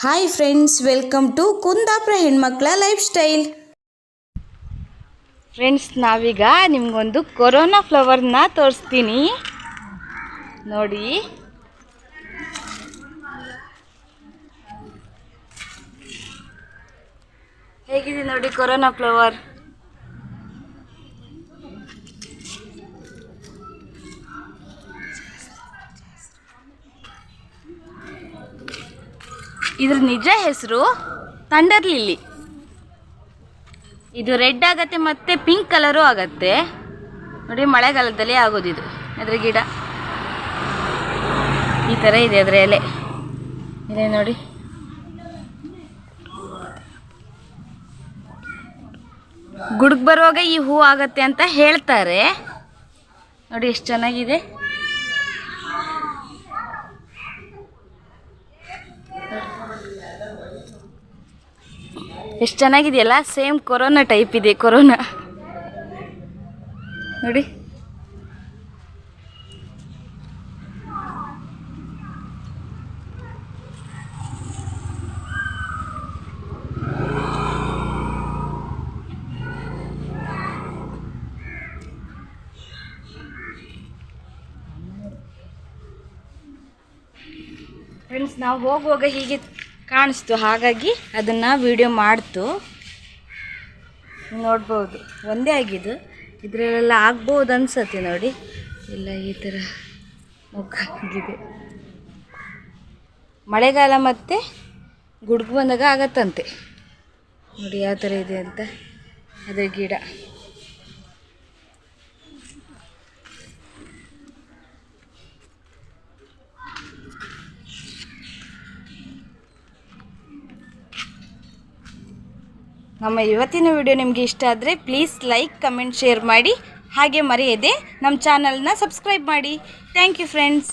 Hi friends welcome to Kundapura ಹೆಣ್ಮಕ್ಳ life style friends ನಾವೀಗ ನಿಮಗೊಂದು ಕೊರೋನಾ ಫ್ಲವರ್ನ ತೋರಿಸ್ತೀನಿ. ನೋಡಿ. ಹೇಗಿದೆ ನೋಡಿ ಕೊರೋನಾ ಫ್ಲವರ್ ಇದ್ರ ನಿಜ ಹೆಸರು ಥಂಡರ್ ಲಿಲ್ಲಿ ಇದು ರೆಡ್ ಆಗತ್ತೆ ಮತ್ತೆ ಪಿಂಕ್ ಕಲರು ಆಗತ್ತೆ. ನೋಡಿ, ಮಳೆಗಾಲದಲ್ಲಿ ಆಗೋದಿದು ಅದ್ರ ಗಿಡ. ಈ ಥರ ಇದೆ ಅದರ ಎಲೆ. ಇದೆ ನೋಡಿ. ಗುಡುಗ್ ಬರುವಾಗ ಈ ಹೂ ಆಗತ್ತೆ ಅಂತ ಹೇಳ್ತಾರೆ. ನೋಡಿ, ಎಷ್ಟು ಚೆನ್ನಾಗಿದೆ. ಎಷ್ಟು ಚೆನ್ನಾಗಿದೆಯಲ್ಲ? ಸೇಮ್ ಕೊರೋನಾ ಟೈಪ್ ಇದೆ ಕೊರೋನಾ ನೋಡಿ. ಫ್ರೆಂಡ್ಸ್ ನಾವು ಹೋಗುವಾಗ ಹೀಗೆ ಕಾಣಿಸ್ತು. ಹಾಗಾಗಿ ಅದನ್ನು ವಿಡಿಯೋ ಮಾಡ್ತು. ನೋಡ್ಬೋದು. ಒಂದೇ ಆಗಿದ್ದು. ಇದರಲ್ಲೆಲ್ಲ ಆಗ್ಬೋದು ಅನ್ಸತ್ತೆ ನೋಡಿ. ಇಲ್ಲ, ಈ ಥರ ಮುಖ ಆಗಿದೆ. ಮಳೆಗಾಲ ಮತ್ತು ಗುಡುಗು ಬಂದಾಗ ಆಗತ್ತಂತೆ. ನೋಡಿ, ಯಾವ ಥರ ಇದೆ ಅಂತ. ಅದೇ ಗಿಡ. ನಮ್ಮ ಇವತ್ತಿನ ವಿಡಿಯೋ ನಿಮಗೆ ಇಷ್ಟ ಆದರೆ ಪ್ಲೀಸ್ ಲೈಕ್ ಕಮೆಂಟ್ ಶೇರ್ ಮಾಡಿ. ಹಾಗೆ ಮರೆಯದೆ ನಮ್ಮ ಚಾನಲ್ನ ಸಬ್ಸ್ಕ್ರೈಬ್ ಮಾಡಿ. Thank you friends